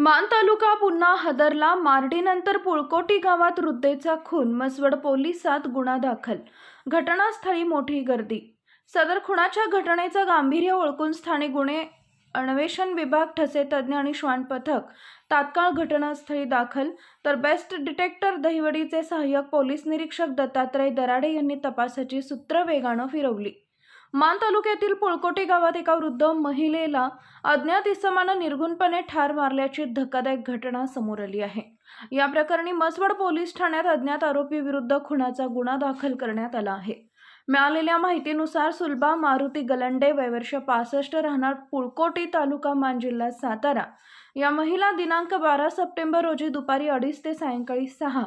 मान तालुका पुन्हा हदरला मारडीनंतर पुळकोटी गावात वृद्धेचा खून मसवड पोलिसात गुन्हा दाखल घटनास्थळी मोठी गर्दी. सदर खुनाच्या घटनेचं गांभीर्य ओळखून स्थानिक गुन्हे अन्वेषण विभाग ठसे तज्ज्ञ आणि श्वान पथक तात्काळ घटनास्थळी दाखल. तर बेस्ट डिटेक्टर दहिवडीचे सहाय्यक पोलीस निरीक्षक दत्तात्रय दराडे यांनी तपासाची सूत्र वेगानं फिरवली. मान तालुक्यातील पुळकोटी गावात एका वृद्ध महिलेला अज्ञात इसमानं निर्गुणपणे ठार मारल्याची धक्कादायक घटना समोर आली आहे. या प्रकरणी मसवड पोलीस ठाण्यात अज्ञात आरोपी विरुद्ध खुनाचा गुन्हा दाखल करण्यात आला आहे. मिळालेल्या माहितीनुसार सुलभा मारुती गलंडे वयवर्ष पासष्ट राहणार पुळकोटी तालुका मान जिल्हा सातारा. या महिला दिनांक बारा सप्टेंबर रोजी दुपारी अडीच ते सायंकाळी सहा.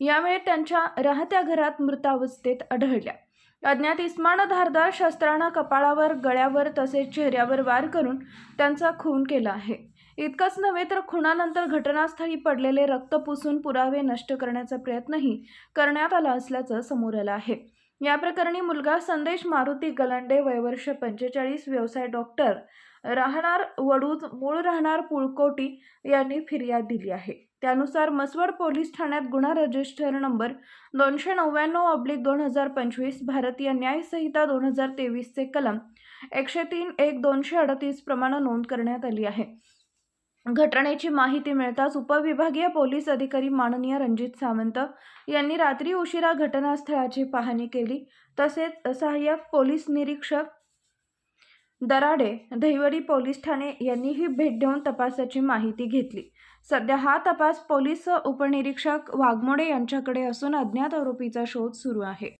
यावेळी त्यांच्या राहत्या घरात मृतावस्थेत आढळल्या. अज्ञात इस्मानं धारदार शस्त्रानं कपाळावर गळ्यावर तसेच चेहऱ्यावर वार करून त्यांचा खून केला आहे. इतकंच नव्हे तर खुणानंतर घटनास्थळी पडलेले रक्त पुसून पुरावे नष्ट करण्याचा प्रयत्नही करण्यात आला असल्याचं समोर आलं आहे. या प्रकरणी मुलगा संदेश मारुती गलंडे वयवर्ष पंचेचाळीस व्यवसाय डॉक्टर राहणार वडूज मूळ राहणार पुळकोटी यांनी फिर्याद दिली आहे. त्यानुसार मसवड पोलीस ठाण्यात गुन्हा रजिस्टर नंबर दोनशे नव्याण्णव ऑब्लिक दोन हजार पंचवीस भारतीय न्यायसंहिता दोन हजार तेवीसचे कलम एकशे तीन एक दोनशे अडतीस प्रमाणे नोंद करण्यात आली आहे. घटनेची माहिती मिळताच उपविभागीय पोलीस अधिकारी माननीय रणजित सावंत यांनी रात्री उशिरा घटनास्थळाची पाहणी केली. तसेच सहाय्यक पोलीस निरीक्षक दराडे दहिवडी पोलीस ठाणे यांनीही भेट देऊन तपासाची माहिती घेतली. सध्या हा तपास पोलीस उपनिरीक्षक वाघमोडे यांच्याकडे असून अज्ञात आरोपीचा शोध सुरू आहे.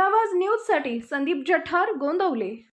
आवाज न्यूजसाठी संदीप जठार गोंदवले.